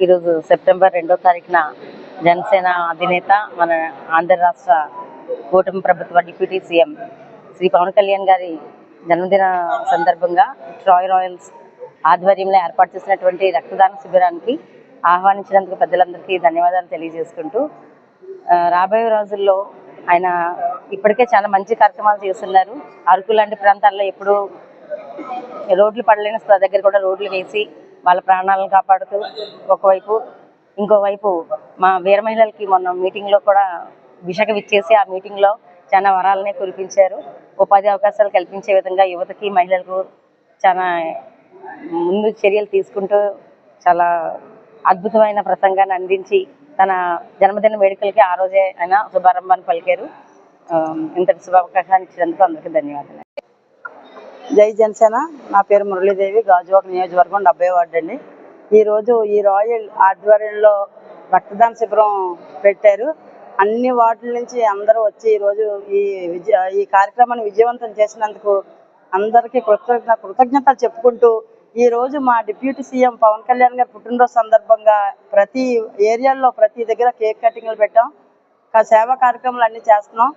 ఈరోజు సెప్టెంబర్ రెండో తారీఖున జనసేన అధినేత మన ఆంధ్ర రాష్ట్ర కూటమి ప్రభుత్వ డిప్యూటీ సీఎం శ్రీ పవన్ కళ్యాణ్ గారి జన్మదిన సందర్భంగా ట్రాయ్ రాయల్స్ ఆధ్వర్యంలో ఏర్పాటు చేసినటువంటి రక్తదాన శిబిరానికి ఆహ్వానించినందుకు పెద్దలందరికీ ధన్యవాదాలు తెలియజేసుకుంటూ రాబోయే రోజుల్లో ఆయన ఇప్పటికే చాలా మంచి కార్యక్రమాలు చేస్తున్నారు. అరకు లాంటి ప్రాంతాల్లో ఎప్పుడూ రోడ్లు పడలేని దగ్గర కూడా రోడ్లు వేసి వాళ్ళ ప్రాణాలను కాపాడుతూ ఒకవైపు ఇంకోవైపు మా వీర మహిళలకి మొన్న మీటింగ్లో కూడా విశాఖ విచ్చేసి ఆ మీటింగ్లో చాలా వరాలనే కురిపించారు. ఉపాధి అవకాశాలు కల్పించే విధంగా యువతకి మహిళలకు చాలా ముందు చర్యలు తీసుకుంటూ చాలా అద్భుతమైన ప్రసంగాన్ని అందించి తన జన్మదిన వేడుకలకి ఆ రోజే ఆయన శుభారంభాన్ని పలికారు. ఇంతటి శుభావకాశాన్ని ఇచ్చినందుకు అందరికీ ధన్యవాదాలు. జై జనసేన. నా పేరు మురళీదేవి. గాజువాక నియోజకవర్గం డెబ్బై వార్డు అండి. ఈరోజు ఈ రాయల్ ఆధ్వర్యంలో రక్తదాన శిబిరం పెట్టారు. అన్ని వార్డుల నుంచి అందరూ వచ్చి ఈరోజు ఈ విజయ ఈ కార్యక్రమాన్ని విజయవంతం చేసినందుకు అందరికీ కృతజ్ఞ కృతజ్ఞతలు చెప్పుకుంటూ ఈరోజు మా డిప్యూటీ సీఎం పవన్ కళ్యాణ్ గారి పుట్టినరోజు సందర్భంగా ప్రతి ఏరియాల్లో ప్రతి దగ్గర కేక్ కటింగ్లు పెట్టాం. సేవా కార్యక్రమాలు అన్నీ చేస్తున్నాం.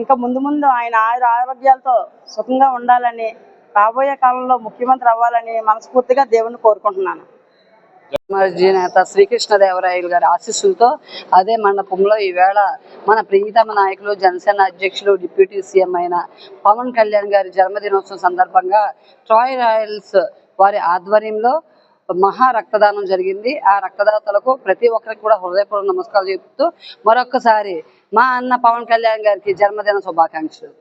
ఇంకా ముందు ముందు ఆయన ఆయుర ఆరోగ్యాలతో సుఖంగా ఉండాలని రాబోయే కాలంలో ముఖ్యమంత్రి అవ్వాలని మనస్ఫూర్తిగా దేవుణ్ణి కోరుకుంటున్నాను. నేత శ్రీకృష్ణదేవరాయలు గారి ఆశీస్సులతో అదే మండపంలో ఈవేళ మన ప్రియతమ నాయకులు జనసేన అధ్యక్షులు డిప్యూటీ సీఎం అయిన పవన్ కళ్యాణ్ గారి జన్మదినోత్సవం సందర్భంగా ట్రాయ్ రాయల్స్ వారి ఆధ్వర్యంలో మహా రక్తదానం జరిగింది. ఆ రక్తదాతలకు ప్రతి ఒక్కరికి కూడా హృదయపూర్వక నమస్కారాలు చెప్తూ మరొక్కసారి మా అన్న పవన్ కళ్యాణ్ గారికి జన్మదిన శుభాకాంక్షలు.